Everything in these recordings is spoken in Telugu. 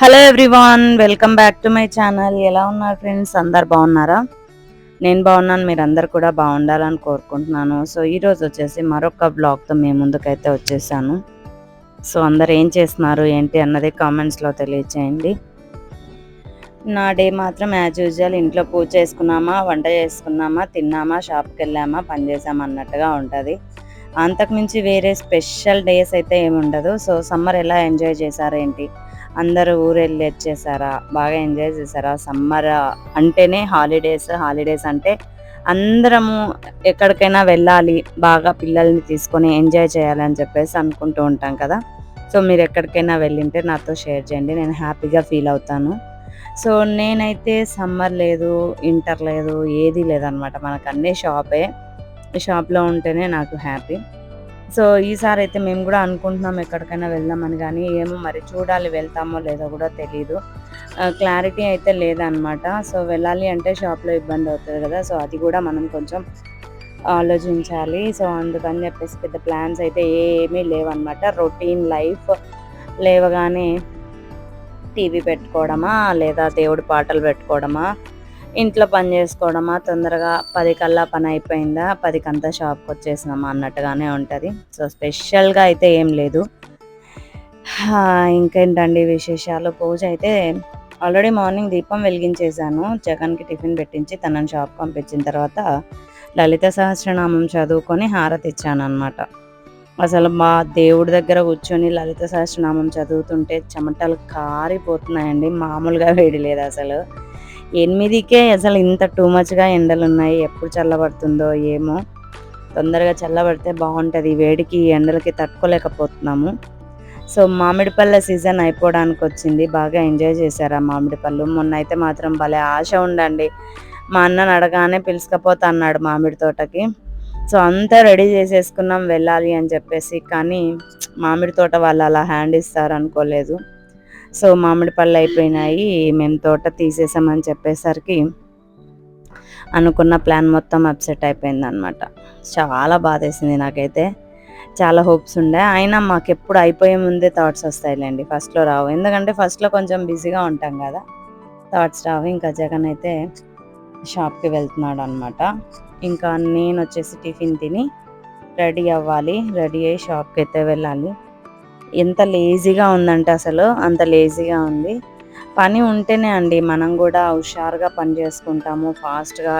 Hello everyone welcome back to my channel ఎలా ఉన్నారు ఫ్రెండ్స్ అందరు బాగున్నారా? నేను బాగున్నాను మీరు అందరు కూడా బాగుండాలని కోరుకుంటున్నాను. సో ఈరోజు వచ్చేసి మరొక బ్లాగ్తో మీ ముందుకైతే వచ్చేసాను. సో అందరు ఏం చేస్తున్నారు ఏంటి అన్నది కామెంట్స్లో తెలియచేయండి. నా డే మాత్రం యాజ్ యూజువల్ ఇంట్లో పూజ చేసుకున్నామా వంట చేసుకున్నామా తిన్నామా షాప్కి వెళ్ళామా పని చేసామా అన్నట్టుగా ఉంటుంది. అంతకుమించి వేరే స్పెషల్ డేస్ అయితే ఏమి ఉండదు సో సమ్మర్ ఎలా ఎంజాయ్ చేశారేంటి ఏంటి? అందరూ ఊరెళ్ళి వచ్చేసారా? బాగా ఎంజాయ్ చేశారా? సమ్మర్ అంటేనే హాలిడేస్ హాలిడేస్ అంటే అందరము ఎక్కడికైనా వెళ్ళాలి బాగా పిల్లల్ని తీసుకొని ఎంజాయ్ చేయాలని చెప్పేసి అనుకుంటూ ఉంటాం కదా. సో మీరు ఎక్కడికైనా వెళ్ళింటే నాతో షేర్ చేయండి నేను హ్యాపీగా ఫీల్ అవుతాను. సో నేనైతే సమ్మర్ లేదు ఇంటర్ లేదు ఏది లేదనమాట. మనకు అన్నీ షాపే. షాప్లో ఉంటేనే నాకు హ్యాపీ. సో ఈసారి అయితే మేము కూడా అనుకుంటున్నాం ఎక్కడికైనా వెళ్దామని కానీ ఏమో మరి చూడాలి వెళ్తామో లేదో కూడా తెలియదు క్లారిటీ అయితే లేదనమాట. సో వెళ్ళాలి అంటే షాప్లో ఇబ్బంది అవుతుంది కదా సో అది కూడా మనం కొంచెం ఆలోచించాలి. సో అందుకని చెప్పేసి పెద్ద ప్లాన్స్ అయితే ఏమీ లేవన్నమాట రొటీన్ లైఫ్ లేవగానే టీవీ పెట్టుకోవడమా లేదా దేవుడి పాటలు పెట్టుకోవడమా ఇంట్లో పని చేసుకోవడమా? తొందరగా పది కల్లా పని అయిపోయిందా? పదికంతా షాప్కి వచ్చేసినామా? అన్నట్టుగానే ఉంటుంది. సో స్పెషల్గా అయితే ఏం లేదు. ఇంకేంటండి విశేషాలు? పూజ అయితే ఆల్రెడీ మార్నింగ్ దీపం వెలిగించేశాను. జగన్కి టిఫిన్ పెట్టించి తనని షాప్ పంపించిన తర్వాత లలిత సహస్రనామం చదువుకొని హారతి ఇచ్చాను అనమాట అసలు మా దేవుడి దగ్గర కూర్చొని లలిత సహస్రనామం చదువుతుంటే చెమటలు కారిపోతున్నాయండి. మామూలుగా వేడి లేదు అసలు. ఎనిమిదికే అసలు ఇంత టూ మచ్గా ఎండలు ఉన్నాయి ఎప్పుడు చల్లబడుతుందో ఏమో. తొందరగా చల్లబడితే బాగుంటుంది వేడికి ఎండలకి తట్టుకోలేకపోతున్నాము. సో మామిడి పళ్ళ సీజన్ అయిపోవడానికి వచ్చింది బాగా ఎంజాయ్ చేశారా మామిడి పళ్ళు మొన్న అయితే మాత్రం భలే ఆశ ఉండండి మా అన్నని అడగానే పిలుచుకపోతా అన్నాడు మామిడి తోటకి. సో అంతా రెడీ చేసేసుకున్నాం వెళ్ళాలి అని చెప్పేసి కానీ మామిడి తోట వాళ్ళు అలా హ్యాండ్ ఇస్తారు అనుకోలేదు సో మామిడి పళ్ళు అయిపోయినాయి మేము తోట తీసేసామని చెప్పేసరికి అనుకున్న ప్లాన్ మొత్తం అప్సెట్ అయిపోయింది అనమాట చాలా బాధేసింది నాకైతే. చాలా హోప్స్ ఉండే. అయినా మాకు ఎప్పుడు అయిపోయే ముందే థాట్స్ వస్తాయిలేండి. ఫస్ట్లో రావు. ఎందుకంటే ఫస్ట్లో కొంచెం బిజీగా ఉంటాం కదా. థాట్స్ రావు. ఇంకా జగన్ అయితే షాప్కి వెళ్తున్నాడు అనమాట ఇంకా నేను వచ్చేసి టిఫిన్ తిని రెడీ అవ్వాలి. రెడీ అయ్యి షాప్కి అయితే వెళ్ళాలి. ఎంత లేజీగా ఉందంటే అసలు అంత లేజీగా ఉంది. పని ఉంటేనే అండి మనం కూడా హుషారుగా పని చేసుకుంటాము ఫాస్ట్గా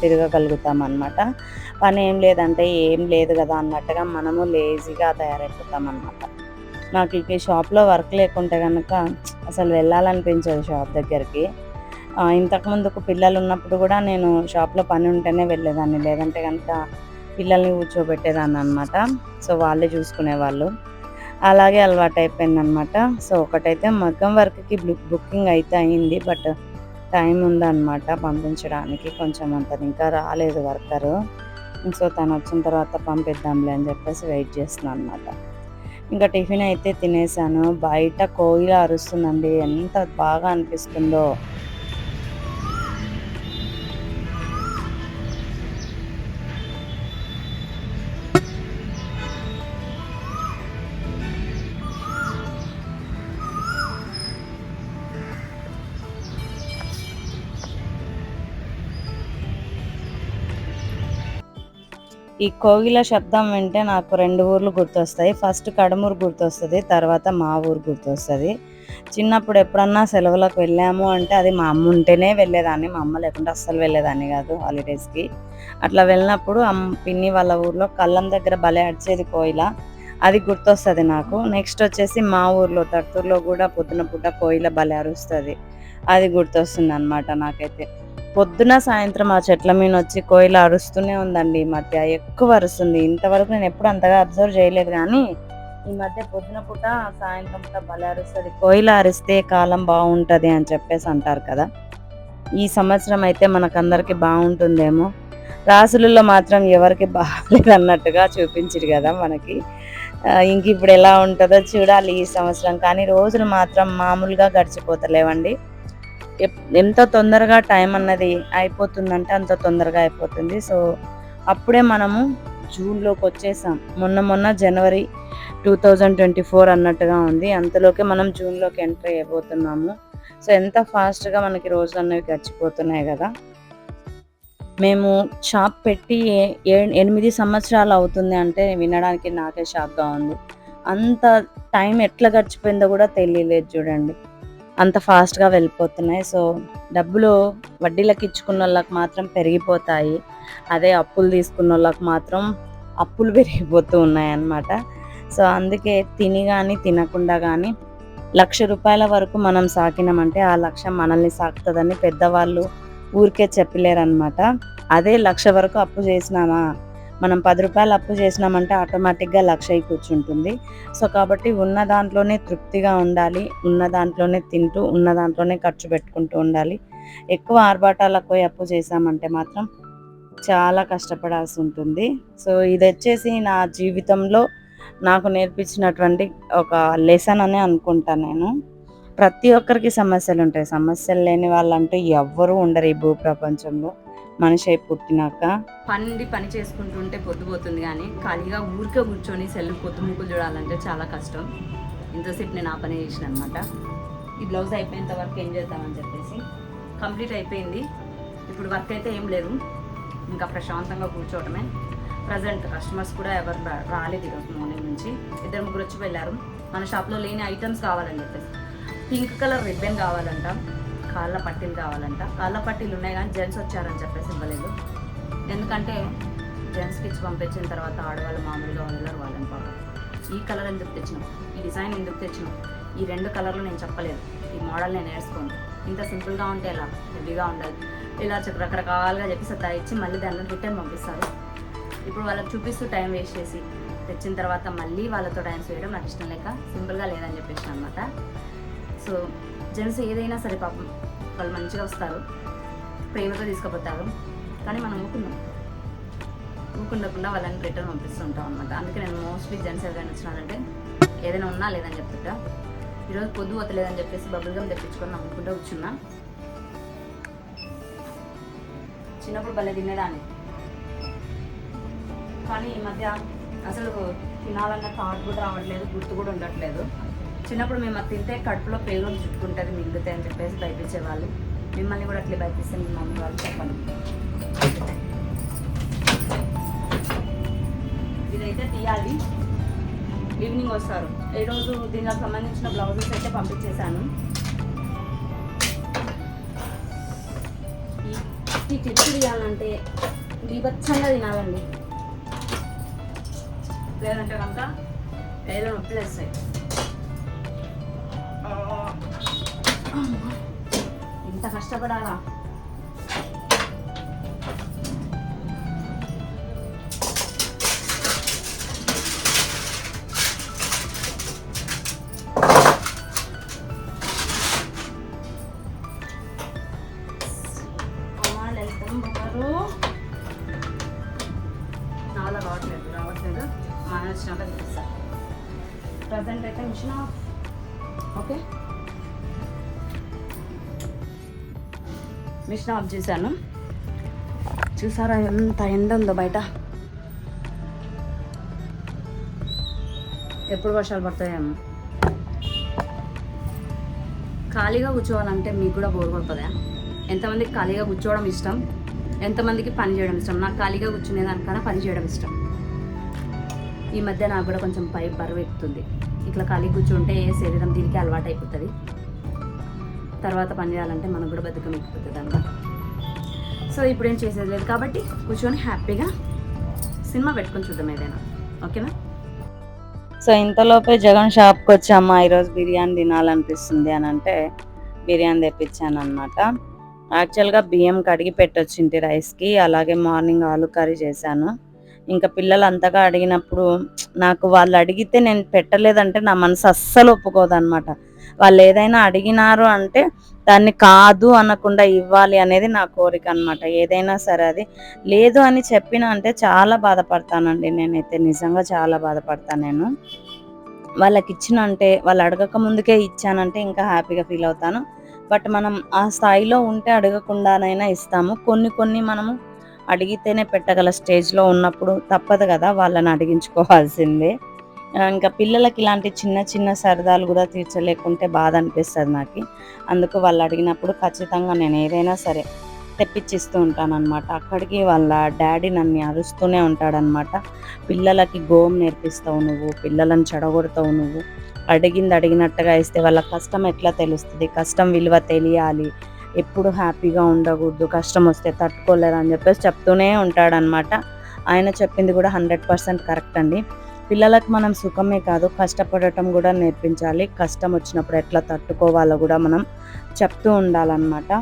తిరగగలుగుతాం అనమాట పని ఏం లేదంటే ఏం లేదు కదా అన్నట్టుగా మనము లేజీగా తయారైపోతాం అనమాట నాకు ఇక షాప్లో వర్క్ లేకుంటే కనుక అసలు వెళ్ళాలనిపించదు షాప్ దగ్గరికి. ఇంతకుముందుకు పిల్లలు ఉన్నప్పుడు కూడా నేను షాప్లో పని ఉంటేనే వెళ్ళేదాన్ని. లేదంటే కనుక పిల్లల్ని కూర్చోబెట్టేదాన్ని అనమాట సో వాళ్ళే చూసుకునేవాళ్ళు. అలాగే అలవాటు అయిపోయింది అనమాట సో ఒకటైతే మగ్గం వర్క్కి బుకింగ్ అయితే అయింది. బట్ టైం ఉందన్నమాట పంపించడానికి. కొంచెం అంత ఇంకా రాలేదు వర్కరు. సో తను వచ్చిన తర్వాత పంపిద్దాంలే అని చెప్పేసి వెయిట్ చేస్తున్నాను అనమాట ఇంకా టిఫిన్ అయితే తినేసాను. బయట కోయిల అరుస్తుందండి. ఎంత బాగా అనిపిస్తుందో. ఈ కోగిల శబ్దం వింటే నాకు రెండు ఊర్లు గుర్తొస్తాయి. ఫస్ట్ కడమూరు గుర్తొస్తుంది తర్వాత మా ఊరు గుర్తొస్తుంది. చిన్నప్పుడు ఎప్పుడన్నా సెలవులకు వెళ్ళాము అంటే అది మా అమ్మ ఉంటేనే వెళ్ళేదాన్ని. మా అమ్మ లేకుండా అస్సలు వెళ్ళేదాన్ని కాదు హాలిడేస్కి. అట్లా వెళ్ళినప్పుడు అమ్మ పిన్ని వాళ్ళ ఊర్లో కళ్ళం దగ్గర భలే అడిచేది కోయిల. అది గుర్తొస్తుంది నాకు. నెక్స్ట్ వచ్చేసి మా ఊర్లో తర్తూర్లో కూడా పొద్దున పూట కోయిల భలే అరుస్తుంది. అది గుర్తొస్తుంది అనమాట నాకైతే. పొద్దున సాయంత్రం ఆ చెట్ల మీద వచ్చి కోయిల అరుస్తూనే ఉందండి ఈ మధ్య. ఎక్కువ అరుస్తుంది. ఇంతవరకు నేను ఎప్పుడు అంతగా అబ్జర్వ్ చేయలేదు కానీ ఈ మధ్య పొద్దున పూట సాయంత్రం పూట భలే అరుస్తుంది. కోయిల అరిస్తే కాలం బాగుంటుంది అని చెప్పేసి అంటారు కదా. ఈ సంవత్సరం అయితే మనకందరికి బాగుంటుందేమో. రాసులలో మాత్రం ఎవరికి బాగలేదు అన్నట్టుగా చూపించారు కదా మనకి. ఇంక ఇప్పుడు ఎలా ఉంటుందో చూడాలి ఈ సంవత్సరం. కానీ రోజులు మాత్రం మామూలుగా గడిచిపోతలేవండి. ఎంత తొందరగా టైం అన్నది అయిపోతుందంటే అంత తొందరగా అయిపోతుంది. సో అప్పుడే మనము జూన్లోకి వచ్చేసాం. మొన్న మొన్న జనవరి టూ థౌజండ్ ట్వంటీ ఫోర్ అన్నట్టుగా ఉంది. అంతలోకే మనం జూన్లోకి ఎంటర్ అయిపోతున్నాము. సో ఎంత ఫాస్ట్గా మనకి రోజులు అనేవి గడిచిపోతున్నాయి కదా. మేము షాప్ పెట్టి ఏ- ఎనిమిది సంవత్సరాలు అవుతుంది అంటే వినడానికి నాకే షాక్గా ఉంది. అంత టైం ఎట్లా గడిచిపోయిందో కూడా తెలియలేదు చూడండి. అంత ఫాస్ట్గా వెళ్ళిపోతున్నాయి. సో డబ్బులు వడ్డీలకు ఇచ్చుకున్న వాళ్ళకి మాత్రం పెరిగిపోతాయి. అదే అప్పులు తీసుకున్న వాళ్ళకి మాత్రం అప్పులు పెరిగిపోతూ ఉన్నాయి అన్నమాట సో అందుకే తిని కానీ తినకుండా కానీ లక్ష రూపాయల వరకు మనం సాకినామంటే ఆ లక్ష మనల్ని సాకుతుందని పెద్దవాళ్ళు ఊరికే చెప్పలేరన్నమాట. అదే లక్ష వరకు అప్పు చేసినామా? మనం పది రూపాయలు అప్పు చేసినామంటే ఆటోమేటిక్గా లక్ష అయి కూర్చుంటుంది. సో కాబట్టి ఉన్న దాంట్లోనే తృప్తిగా ఉండాలి ఉన్న దాంట్లోనే తింటూ ఉన్న దాంట్లోనే ఖర్చు పెట్టుకుంటూ ఉండాలి. ఎక్కువ ఆర్భాటాలకు పోయి అప్పు చేసామంటే మాత్రం చాలా కష్టపడాల్సి ఉంటుంది. సో ఇది వచ్చేసి నా జీవితంలో నాకు నేర్పించినటువంటి ఒక లెసన్ అనే అనుకుంటాను నేను. ప్రతి ఒక్కరికి సమస్యలు ఉంటాయి సమస్యలు లేని వాళ్ళంటూ ఎవ్వరూ ఉండరు ఈ భూ ప్రపంచంలో మనిషి అయి పుట్టినాక పని పని చేసుకుంటుంటే పొద్దుపోతుంది కానీ ఖాళీగా ఊరికే కూర్చొని సెల్ పొద్దు ముక్కులు చూడాలంటే చాలా కష్టం. ఇంతసేపు నేను ఆ పని చేసిన అనమాట ఈ బ్లౌజ్ అయిపోయేంత వరకు ఏం చేద్దామని చెప్పేసి కంప్లీట్ అయిపోయింది. ఇప్పుడు వర్క్ అయితే ఏం లేదు. ఇంకా ప్రశాంతంగా కూర్చోవడమే ప్రజెంట్ కస్టమర్స్ కూడా ఎవరు రాలేదు ఈరోజు మార్నింగ్ నుంచి. ఇద్దరు ముగ్గురు వచ్చి వెళ్ళారు. మన షాప్లో లేని ఐటమ్స్ కావాలని చెప్పేసి. పింక్ కలర్ రిబ్బన్ కావాలంట. కాళ్ళ పట్టీలు కావాలంట. కాళ్ళ పట్టీలు ఉన్నాయి కానీ జెంట్స్ వచ్చారని చెప్పేసి ఇవ్వలేదు. ఎందుకంటే జెంట్స్కి ఇచ్చి పంపించిన తర్వాత ఆడవాళ్ళు మామూలుగా వెళ్ళరు వాళ్ళని పాపం. ఈ కలర్ ఎందుకు తెచ్చినాం ఈ డిజైన్ ఎందుకు తెచ్చినాం ఈ రెండు కలర్లు నేను చెప్పలేదు. ఈ మోడల్ నేను నేర్చుకోను. ఇంత సింపుల్గా ఉంటే ఎలా? హెవీగా ఉండాలి ఇలా చెప్పి రకరకాలుగా చెప్పి సత్తా ఇచ్చి మళ్ళీ దాన్ని రిటర్న్ పంపిస్తారు. ఇప్పుడు వాళ్ళకి చూపిస్తూ టైం వేస్ట్ చేసి తెచ్చిన తర్వాత మళ్ళీ వాళ్ళతో టైం వేయడం నాకు ఇష్టం లేక సింపుల్గా లేదని చెప్పేసి అనమాట సో జెంట్స్ ఏదైనా సరే పాపం వాళ్ళు మంచిగా వస్తారు. ప్రేమతో తీసుకుపోతారు. కానీ మనం ఊకున్నాం ఊకుండకుండా వాళ్ళని రిటర్న్ పంపిస్తుంటాం అనమాట అందుకే నేను మోస్ట్లీ జెంట్స్ ఎవరైనా వచ్చినారంటే ఏదైనా ఉన్నా లేదని చెప్తుంటా. ఈరోజు పొద్దు వతలేదని చెప్పేసి బబుల్ గమ్ తెప్పించుకొని నమ్ముకుంటూ కూర్చున్నా. చిన్నప్పుడు భలే తినేదాన్ని. కానీ ఈ మధ్య అసలు తినాలన్న థాట్ కూడా రావట్లేదు గుర్తు కూడా ఉండట్లేదు. చిన్నప్పుడు మేము అది తింటే కడుపులో పేగులు చుట్టుకుంటుంది మింగుతాయి అని చెప్పేసి భయపించేవాళ్ళు మిమ్మల్ని కూడా అట్లే భయపిస్తే మీ మమ్మీ వాళ్ళు చెప్పండి ఇదైతే తీయాలి. ఈవినింగ్ వస్తారు. ఈరోజు దీనికి సంబంధించిన బ్లౌజెస్ అయితే పంపించేశాను. ఈ- ఈ తీయాలంటే దీపచ్చంగా తినాలండి. లేదంటే కనుక ఏదో నొప్పి వేస్తాయి వచ్చినాక కష్టపడాలా ప్రజెంట్ అయితే machine off. Okay? Machine off చేశాను. చూసారా ఎంత ఎండ ఉందో బయట. ఎప్పుడు వర్షాలు పడతాయేమో. ఖాళీగా కూర్చోవాలంటే మీకు కూడా బోర్ కొడుతుందా? ఎంతమందికి ఖాళీగా కూర్చోవడం ఇష్టం? ఎంతమందికి పని చేయడం ఇష్టం? నాకు ఖాళీగా కూర్చునే దానికన్నా పని చేయడం ఇష్టం. ఈ మధ్య నాకు కూడా కొంచెం పై బరువు ఎక్కుతుంది. ఇట్లా ఖాళీ కూర్చుంటే శరీరం దీనికి అలవాటు అయిపోతుంది తర్వాత పని చేయాలంటే మనకు కూడా బతుకం ఎక్కిపోతుంది అనమాట సో ఇప్పుడు ఏం చేసేది లేదు కాబట్టి కూర్చొని హ్యాపీగా సినిమా పెట్టుకొని చూద్దాం ఏదైనా. ఓకేనా సో ఇంతలోపే జగన్ షాప్కి వచ్చామా? ఈరోజు బిర్యానీ తినాలనిపిస్తుంది అని అంటే బిర్యానీ తెప్పించాను అనమాట యాక్చువల్గా బియ్యం కడిగి పెట్టొచ్చింటి రైస్కి అలాగే మార్నింగ్ ఆలు కర్రీ చేశాను. ఇంకా పిల్లలు అంతగా అడిగినప్పుడు నాకు వాళ్ళు అడిగితే నేను పెట్టలేదంటే నా మనసు అస్సలు ఒప్పుకోదన్నమాట. వాళ్ళు ఏదైనా అడిగినారు అంటే దాన్ని కాదు అనకుండా ఇవ్వాలి అనేది నా కోరిక అనమాట ఏదైనా సరే అది లేదు అని చెప్పిన అంటే చాలా బాధపడతానండి నేనైతే. నిజంగా చాలా బాధపడతాను నేను. వాళ్ళకి ఇచ్చిన అంటే వాళ్ళు అడగక ముందుకే ఇచ్చానంటే ఇంకా హ్యాపీగా ఫీల్ అవుతాను. బట్ మనం ఆ స్థాయిలో ఉంటే అడగకుండానైనా ఇస్తాము. కొన్ని కొన్ని మనము అడిగితేనే పెట్టగల స్టేజ్లో ఉన్నప్పుడు తప్పదు కదా వాళ్ళని అడిగించుకోవాల్సిందే. ఇంకా పిల్లలకి ఇలాంటి చిన్న చిన్న సరదాలు కూడా తీర్చలేకుంటే బాధ అనిపిస్తుంది నాకు. అందుకు వాళ్ళు అడిగినప్పుడు ఖచ్చితంగా నేను ఏదైనా సరే తెప్పించిస్తూ ఉంటానన్నమాట. అక్కడికి వాళ్ళ డాడీ నన్ను అరుస్తూనే ఉంటాడనమాట పిల్లలకి గోమ్ నేర్పిస్తావు నువ్వు పిల్లలను చెడగొడతావు నువ్వు. అడిగింది అడిగినట్టుగా ఇస్తే వాళ్ళ కష్టం ఎట్లా తెలుస్తుంది? కష్టం విలువ తెలియాలి. ఎప్పుడు హ్యాపీగా ఉండకూడదు. కష్టం వస్తే తట్టుకోలేరు అని చెప్పేసి చెప్తూనే ఉంటాడనమాట ఆయన చెప్పింది కూడా హండ్రెడ్ పర్సెంట్ కరెక్ట్ అండి. పిల్లలకు మనం సుఖమే కాదు కష్టపడటం కూడా నేర్పించాలి. కష్టం వచ్చినప్పుడు ఎట్లా తట్టుకోవాలో కూడా మనం చెప్తూ ఉండాలన్నమాట.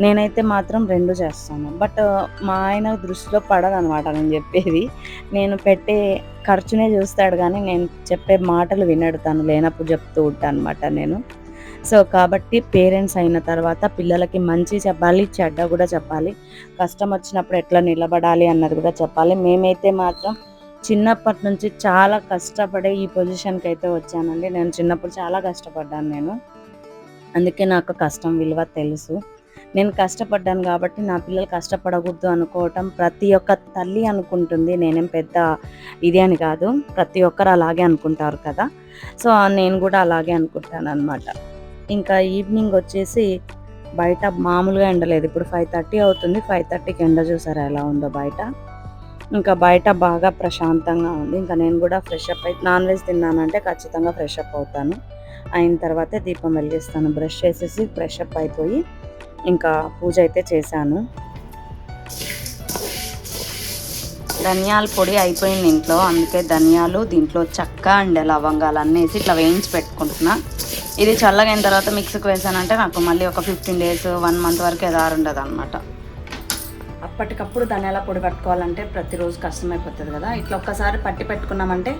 నేనైతే మాత్రం రెండు చేస్తాను. బట్ మా ఆయన దృష్టిలో పడదనమాట నేను చెప్పేది. నేను పెట్టే ఖర్చునే చూస్తాడు కానీ నేను చెప్పే మాటలు వినడు తను లేనప్పుడు చెప్తూ ఉంటాను అనమాట నేను. సో కాబట్టి పేరెంట్స్ అయిన తర్వాత పిల్లలకి మంచి చెప్పాలి చెడ్డ కూడా చెప్పాలి. కష్టం వచ్చినప్పుడు ఎట్లా నిలబడాలి అన్నది కూడా చెప్పాలి. మేమైతే మాత్రం చిన్నప్పటి నుంచి చాలా కష్టపడే ఈ పొజిషన్కి అయితే వచ్చానండి. నేను చిన్నప్పుడు చాలా కష్టపడ్డాను నేను. అందుకే నాకు కష్టం విలువ తెలుసు. నేను కష్టపడ్డాను కాబట్టి నా పిల్లలు కష్టపడకూడదు అనుకోవటం ప్రతి ఒక్క తల్లి అనుకుంటుంది. నేనేం పెద్ద ఇది అని కాదు. ప్రతి ఒక్కరు అలాగే అనుకుంటారు కదా. సో నేను కూడా అలాగే అనుకుంటాను అనమాట ఇంకా ఈవినింగ్ వచ్చేసి బయట మామూలుగా ఎండలేదు. ఇప్పుడు ఫైవ్ థర్టీ అవుతుంది. ఫైవ్ థర్టీకి ఎండ చూసారా ఎలా ఉందో బయట? ఇంకా బయట బాగా ప్రశాంతంగా ఉంది. ఇంకా నేను కూడా ఫ్రెష్ అప్ అయి నాన్ వెజ్ తిన్నానంటే ఖచ్చితంగా ఫ్రెష్ అప్ అవుతాను. అయిన తర్వాతే దీపం వెలిగిస్తాను. బ్రష్ చేసేసి ఫ్రెష్ అప్ అయిపోయి ఇంకా పూజ అయితే చేశాను. ధనియాల పొడి అయిపోయింది ఇంట్లో. అందుకే ధనియాలు దీంట్లో చెక్క అండ్ లవంగాలు అన్నీ ఇట్లా వేయించి పెట్టుకుంటున్నా. ఇది చల్లగా అయిన తర్వాత మిక్సీకి వేసానంటే నాకు మళ్ళీ ఒక ఫిఫ్టీన్ డేస్ వన్ మంత్ వరకు ఎదారు ఉండదు అనమాట అప్పటికప్పుడు ఎలా పొడి పట్టుకోవాలంటే ప్రతిరోజు కష్టమైపోతుంది కదా. ఇట్లా ఒక్కసారి పట్టి పెట్టుకున్నామంటే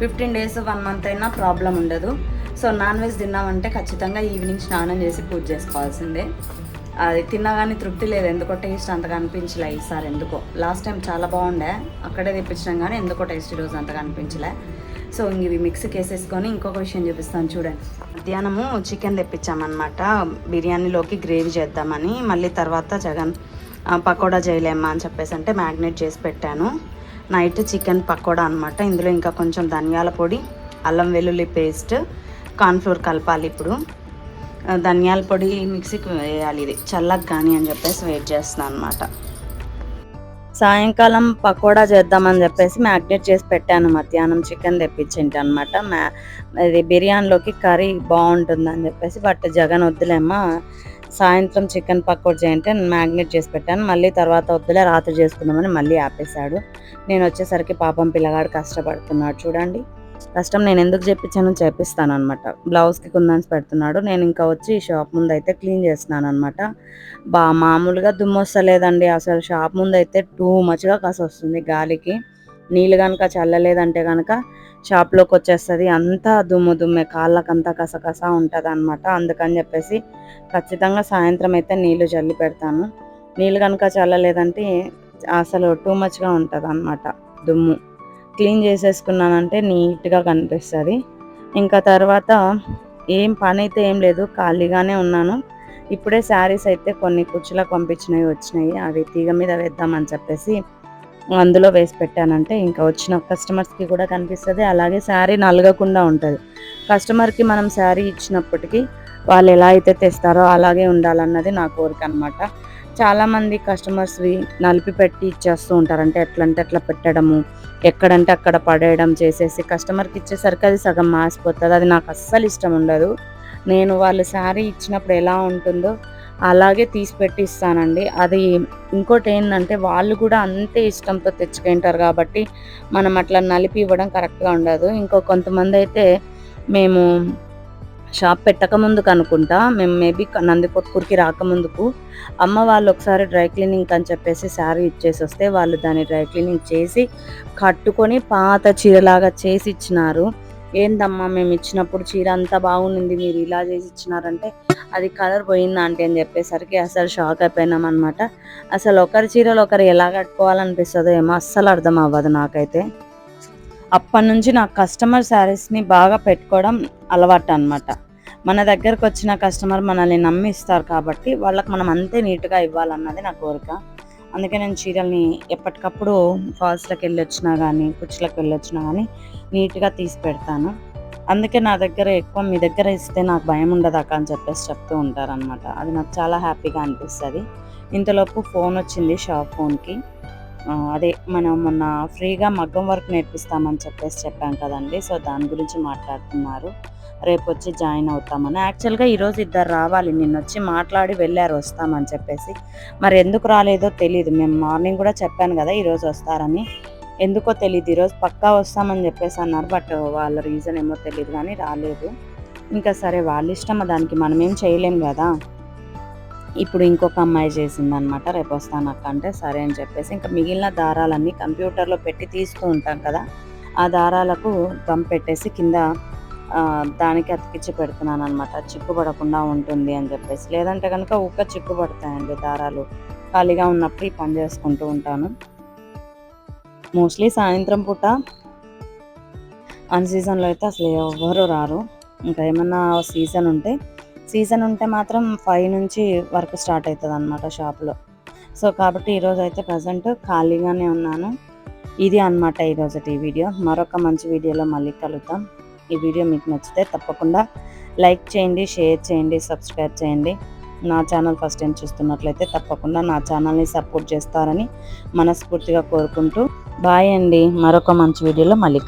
ఫిఫ్టీన్ డేస్ వన్ మంత్ అయినా ప్రాబ్లం ఉండదు. సో నాన్ వెజ్ తిన్నామంటే ఖచ్చితంగా ఈవినింగ్ స్నానం చేసి పూజ చేసుకోవాల్సిందే. అది తిన్నా కానీ తృప్తి లేదు. ఎందుకో టేస్ట్ అంతగా అనిపించలే ఈసారి ఎందుకో. లాస్ట్ టైం చాలా బాగుండే. అక్కడే తెప్పించినాం కానీ ఎందుకో టేస్ట్ ఈరోజు అంతగా అనిపించలే. సో ఇవి మిక్సీకి వేసేసుకొని ఇంకొక విషయం చూపిస్తాను చూడండి. మధ్యాహ్నము చికెన్ తెప్పించామన్నమాట. బిర్యానీలోకి గ్రేవీ చేద్దామని. మళ్ళీ తర్వాత జగన్ పకోడా చేయలేమ్మా అని చెప్పేసి అంటే మ్యాగ్నేట్ చేసి పెట్టాను. నైట్ చికెన్ పకోడా అనమాట ఇందులో ఇంకా కొంచెం ధనియాల పొడి అల్లం వెల్లుల్లి పేస్ట్ కార్న్ఫ్లోర్ కలపాలి ఇప్పుడు. ధనియాల పొడి మిక్సీకి వేయాలి ఇది. చల్లగా కానీ అని చెప్పేసి వెయిట్ చేస్తున్నాను అనమాట సాయంకాలం పకోడా చేద్దామని చెప్పేసి మ్యాగ్నేట్ చేసి పెట్టాను. మధ్యాహ్నం చికెన్ తెప్పించింటి అనమాట మ్యా ఇది బిర్యానీలోకి కర్రీ బాగుంటుందని చెప్పేసి బట్ జగన్ వద్దులేమ్మా. సాయంత్రం చికెన్ పకోడా చేయంటే మ్యాగ్నేట్ చేసి పెట్టాను. మళ్ళీ తర్వాత వద్దులే రాత్రి చేసుకుందామని మళ్ళీ ఆపేశాడు. నేను వచ్చేసరికి పాపం పిల్లగాడు కష్టపడుతున్నాడు. చూడండి కష్టం నేను ఎందుకు చెప్పించాను చేపిస్తాను అనమాట బ్లౌజ్కి కుందన్స్ పెడుతున్నాడు. నేను ఇంకా వచ్చి షాప్ ముందు అయితే క్లీన్ చేస్తున్నాను అనమాట బా మామూలుగా దుమ్ము వస్తలేదండి అసలు షాప్ ముందు అయితే టూ మచ్గా కాసి వస్తుంది గాలికి. నీళ్ళు కనుక చల్లలేదంటే కనుక షాప్లోకి వచ్చేస్తుంది. అంతా దుమ్ము దుమ్మే కాళ్ళకంతా కసకస ఉంటుంది అనమాట అందుకని చెప్పేసి ఖచ్చితంగా సాయంత్రం అయితే నీళ్ళు చల్లి పెడతాను. నీళ్ళు కనుక చల్లలేదంటే అసలు టూ మచ్గా ఉంటుంది అనమాట దుమ్ము. క్లీన్ చేసేసుకున్నానంటే నీట్గా కనిపిస్తుంది. ఇంకా తర్వాత ఏం పని అయితే ఏం లేదు ఖాళీగానే ఉన్నాను. ఇప్పుడే శారీస్ అయితే కొన్ని కుచ్చులకు పంపించినవి వచ్చినాయి. అవి తీగ మీద వేద్దామని చెప్పేసి అందులో వేసి పెట్టానంటే ఇంకా వచ్చిన కస్టమర్స్కి కూడా కనిపిస్తుంది. అలాగే శారీ నలగకుండా ఉంటుంది. కస్టమర్కి మనం శారీ ఇచ్చినప్పటికీ వాళ్ళు ఎలా అయితే తెస్తారో అలాగే ఉండాలన్నది నా కోరిక అనమాట చాలామంది కస్టమర్స్వి నలిపి పెట్టి ఇచ్చేస్తూ ఉంటారు అంటే ఎట్లంటే అట్లా పెట్టడము ఎక్కడంటే అక్కడ పడేయడం చేసేసి కస్టమర్కి ఇచ్చేసరికి అది సగం మాసిపోతుంది. అది నాకు అస్సలు ఇష్టం ఉండదు. నేను వాళ్ళు శారీ ఇచ్చినప్పుడు ఎలా ఉంటుందో అలాగే తీసి పెట్టిస్తానండి. అది ఇంకోటి ఏంటంటే వాళ్ళు కూడా అంతే ఇష్టంతో తెచ్చుకుంటారు కాబట్టి మనం అట్లా నలిపి ఇవ్వడం కరెక్ట్గా ఉండదు. ఇంకో కొంతమంది అయితే మేము షాప్ పెట్టక ముందుకు అనుకుంటా మేము మేబీ నందికొట్కూరికి రాకముందుకు అమ్మ వాళ్ళు ఒకసారి డ్రై క్లీనింగ్ అని చెప్పేసి శారీ ఇచ్చేసి వస్తే వాళ్ళు దాన్ని డ్రై క్లీనింగ్ చేసి కట్టుకొని పాత చీరలాగా చేసి ఇచ్చినారు. ఏందమ్మా మేము ఇచ్చినప్పుడు చీర అంతా బాగుంది మీరు ఇలా చేసి ఇచ్చినారంటే అది కలర్ పోయిందా అంటే అని చెప్పేసరికి అసలు షాక్ అయిపోయినాం అనమాట అసలు ఒకరి చీరలు ఒకరు ఎలా కట్టుకోవాలనిపిస్తుందో ఏమో అస్సలు అర్థం అవ్వదు నాకైతే. అప్పటి నుంచి నాకు కస్టమర్ శారీస్ని బాగా పెట్టుకోవడం అలవాటు అనమాట మన దగ్గరకు వచ్చిన కస్టమర్ మనల్ని నమ్మిస్తారు కాబట్టి వాళ్ళకి మనం అంతే నీట్గా ఇవ్వాలన్నది నా కోరిక. అందుకే నేను చీరల్ని ఎప్పటికప్పుడు ఫాల్స్లోకి వెళ్ళొచ్చినా కానీ కుచ్చులకు వెళ్ళొచ్చినా కానీ నీట్గా తీసి పెడతాను. అందుకే నా దగ్గర ఎక్కువ మీ దగ్గర ఇస్తే నాకు భయం ఉండదు అక్క అని చెప్పేసి చెప్తూ ఉంటారనమాట అది నాకు చాలా హ్యాపీగా అనిపిస్తుంది. ఇంతలోపు ఫోన్ వచ్చింది షాప్ ఫోన్కి. అదే మనం మొన్న ఫ్రీగా మగ్గం వర్క్ నేర్పిస్తామని చెప్పేసి చెప్పాం కదండి సో దాని గురించి మాట్లాడుతున్నారు. రేపు వచ్చి జాయిన్ అవుతామని. యాక్చువల్గా ఈరోజు ఇద్దరు రావాలి. నిన్న వచ్చి మాట్లాడి వెళ్ళారు వస్తామని చెప్పేసి. మరి ఎందుకు రాలేదో తెలియదు మేము మార్నింగ్ కూడా చెప్పాను కదా ఈరోజు వస్తారని. ఎందుకో తెలియదు ఈరోజు పక్కా వస్తామని చెప్పేసి అన్నారు బట్ వాళ్ళ రీజన్ ఏమో తెలియదు కానీ రాలేదు. ఇంకా సరే వాళ్ళ ఇష్టం దానికి. మనం ఏం చేయలేం కదా. ఇప్పుడు ఇంకొక అమ్మాయి చేసింది అనమాట రేపు వస్తాను అక్క అంటే సరే అని చెప్పేసి. ఇంకా మిగిలిన దారాలన్నీ కంప్యూటర్లో పెట్టి తీస్తూ ఉంటాం కదా. ఆ దారాలకు గమ్ పెట్టేసి కింద దానికి అతికిచ్చి పెడుతున్నాను అనమాట చిక్కు పడకుండా ఉంటుంది అని చెప్పేసి. లేదంటే కనుక ఊక చిక్కు పడతాయండి దారాలు. ఖాళీగా ఉన్నప్పుడు ఈ పని చేసుకుంటూ ఉంటాను. మోస్ట్లీ సాయంత్రం పూట అన్ సీజన్లో అయితే అసలు ఎవరు రారు. ఇంకా ఏమన్నా సీజన్ ఉంటే సీజన్ ఉంటే మాత్రం ఫైవ్ నుంచి వర్క్ స్టార్ట్ అవుతుంది అనమాట షాప్లో. సో కాబట్టి ఈరోజు అయితే ప్రజెంట్ ఖాళీగానే ఉన్నాను. ఇది అనమాట ఈరోజు టీ వీడియో. మరొక మంచి వీడియోలో మళ్ళీ కలుద్దాం. ఈ వీడియో మీకు నచ్చితే తప్పకుండా లైక్ చేయండి షేర్ చేయండి సబ్స్క్రైబ్ చేయండి. నా ఛానల్ ఫస్ట్ టైం చూస్తున్నట్లయితే తప్పకుండా నా ఛానల్ని సపోర్ట్ చేస్తారని మనస్ఫూర్తిగా కోరుకుంటూ బాయ్ అండి. మరొక మంచి వీడియోలో మళ్ళీ